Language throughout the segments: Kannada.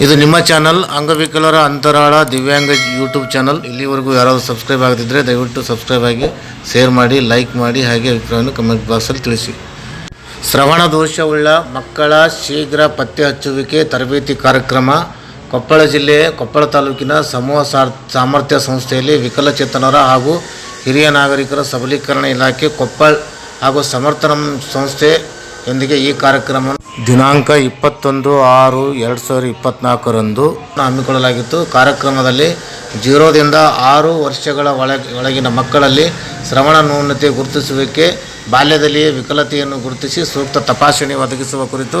ಇದು ನಿಮ್ಮ ಚಾನಲ್. ಅಂಗವಿಕಲರ ಅಂತರಾಳ ದಿವ್ಯಾಂಗ ಯೂಟ್ಯೂಬ್ ಚಾನಲ್. ಇಲ್ಲಿವರೆಗೂ ಯಾರಾದರೂ ಸಬ್ಸ್ಕ್ರೈಬ್ ಆಗದಿದ್ದರೆ ದಯವಿಟ್ಟು ಸಬ್ಸ್ಕ್ರೈಬ್ ಆಗಿ, ಶೇರ್ ಮಾಡಿ, ಲೈಕ್ ಮಾಡಿ, ಹಾಗೆ ಅಭಿಪ್ರಾಯವನ್ನು ಕಮೆಂಟ್ ಬಾಕ್ಸಲ್ಲಿ ತಿಳಿಸಿ. ಶ್ರವಣ ದೋಷವುಳ್ಳ ಮಕ್ಕಳ ಶೀಘ್ರ ಪತ್ತೆ ಹಚ್ಚುವಿಕೆ ತರಬೇತಿ ಕಾರ್ಯಕ್ರಮ, ಕೊಪ್ಪಳ ಜಿಲ್ಲೆ, ಕೊಪ್ಪಳ ತಾಲೂಕಿನ ಸಮೂಹ ಸಾಮರ್ಥ್ಯ ಸಂಸ್ಥೆಯಲ್ಲಿ ವಿಕಲಚೇತನರ ಹಾಗೂ ಹಿರಿಯ ನಾಗರಿಕರ ಸಬಲೀಕರಣ ಇಲಾಖೆ ಕೊಪ್ಪಳ ಹಾಗೂ ಸಮರ್ಥನ ಸಂಸ್ಥೆಯೊಂದಿಗೆ ಈ ಕಾರ್ಯಕ್ರಮ ದಿನಾಂಕ ಇಪ್ಪತ್ತೊಂದು ಆರು ಎರಡು ಸಾವಿರದ ಇಪ್ಪತ್ತ್ನಾಲ್ಕರಂದು ಹಮ್ಮಿಕೊಳ್ಳಲಾಗಿತ್ತು. ಕಾರ್ಯಕ್ರಮದಲ್ಲಿ ಜೀರೋದಿಂದ ಆರು ವರ್ಷಗಳ ಒಳಗೆ ಒಳಗಿನ ಮಕ್ಕಳಲ್ಲಿ ಶ್ರವಣ ನ್ಯೂನತೆ ಗುರುತಿಸುವಿಕೆ, ಬಾಲ್ಯದಲ್ಲಿಯೇ ವಿಕಲತೆಯನ್ನು ಗುರುತಿಸಿ ಸೂಕ್ತ ತಪಾಸಣೆ ಒದಗಿಸುವ ಕುರಿತು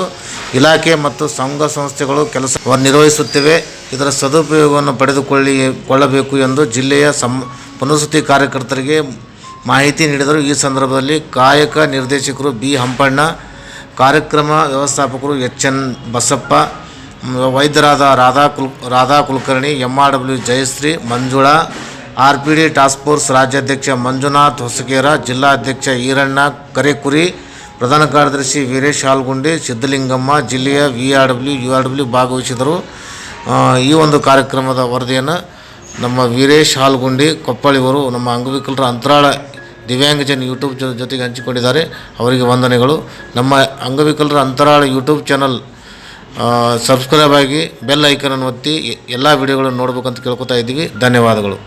ಇಲಾಖೆ ಮತ್ತು ಸಂಘ ಸಂಸ್ಥೆಗಳು ಕೆಲಸ ನಿರ್ವಹಿಸುತ್ತಿವೆ. ಇದರ ಸದುಪಯೋಗವನ್ನು ಪಡೆದುಕೊಳ್ಳಿ, ಕೊಳ್ಳಬೇಕು ಎಂದು ಜಿಲ್ಲೆಯ ಸಂ ಪುನಸ್ತಿ ಕಾರ್ಯಕರ್ತರಿಗೆ ಮಾಹಿತಿ ನೀಡಿದರು. ಈ ಸಂದರ್ಭದಲ್ಲಿ ಕಾಯಕ ನಿರ್ದೇಶಕರು ಬಿ ಹಂಪಣ್ಣ ಕಾರ್ಯಕ್ರಮ ವ್ಯವಸ್ಥಾಪಕರು ಎಚ್ ಎನ್ ಬಸಪ್ಪ, ವೈದ್ಯರಾದ ರಾಧಾ ಕುಲ್, Radha Kulkarni M R W Jayashree, Manjula R P D task force ರಾಜ್ಯಾಧ್ಯಕ್ಷ ಮಂಜುನಾಥ್ ಹೊಸಕೇರ ಜಿಲ್ಲಾಧ್ಯಕ್ಷ ಈರಣ್ಣ ಕರೆಕುರಿ, ಪ್ರಧಾನ ಕಾರ್ಯದರ್ಶಿ ವೀರೇಶ್ ಹಾಲ್ಗುಂಡಿ ಸಿದ್ದಲಿಂಗಮ್ಮ ಜಿಲ್ಲೆಯ V R W U R W ಭಾಗವಹಿಸಿದರು ಈ ಒಂದು ಕಾರ್ಯಕ್ರಮದ ವರದಿಯನ್ನು ನಮ್ಮ ವೀರೇಶ್ ಹಾಲ್ಗುಂಡಿ ಕೊಪ್ಪಳಿವರು ನಮ್ಮ ಅಂಗವಿಕಲರ ಅಂತರಾಳ ದಿವ್ಯಾಂಗಜನ್ ಯೂಟ್ಯೂಬ್ ಜೊತೆಗೆ ಹಂಚಿಕೊಂಡಿದ್ದಾರೆ. ಅವರಿಗೆ ವಂದನೆಗಳು. ನಮ್ಮ ಅಂಗವಿಕಲರ ಅಂತರಾಳ ಯೂಟ್ಯೂಬ್ ಚಾನಲ್ ಸಬ್ಸ್ಕ್ರೈಬ್ ಆಗಿ ಬೆಲ್ ಐಕನನ್ನು ಒತ್ತಿ, ಎಲ್ಲ ವಿಡಿಯೋಗಳನ್ನು ನೋಡ್ಬೇಕಂತ ಕೇಳ್ಕೊತಾ ಇದ್ದೀವಿ. ಧನ್ಯವಾದಗಳು.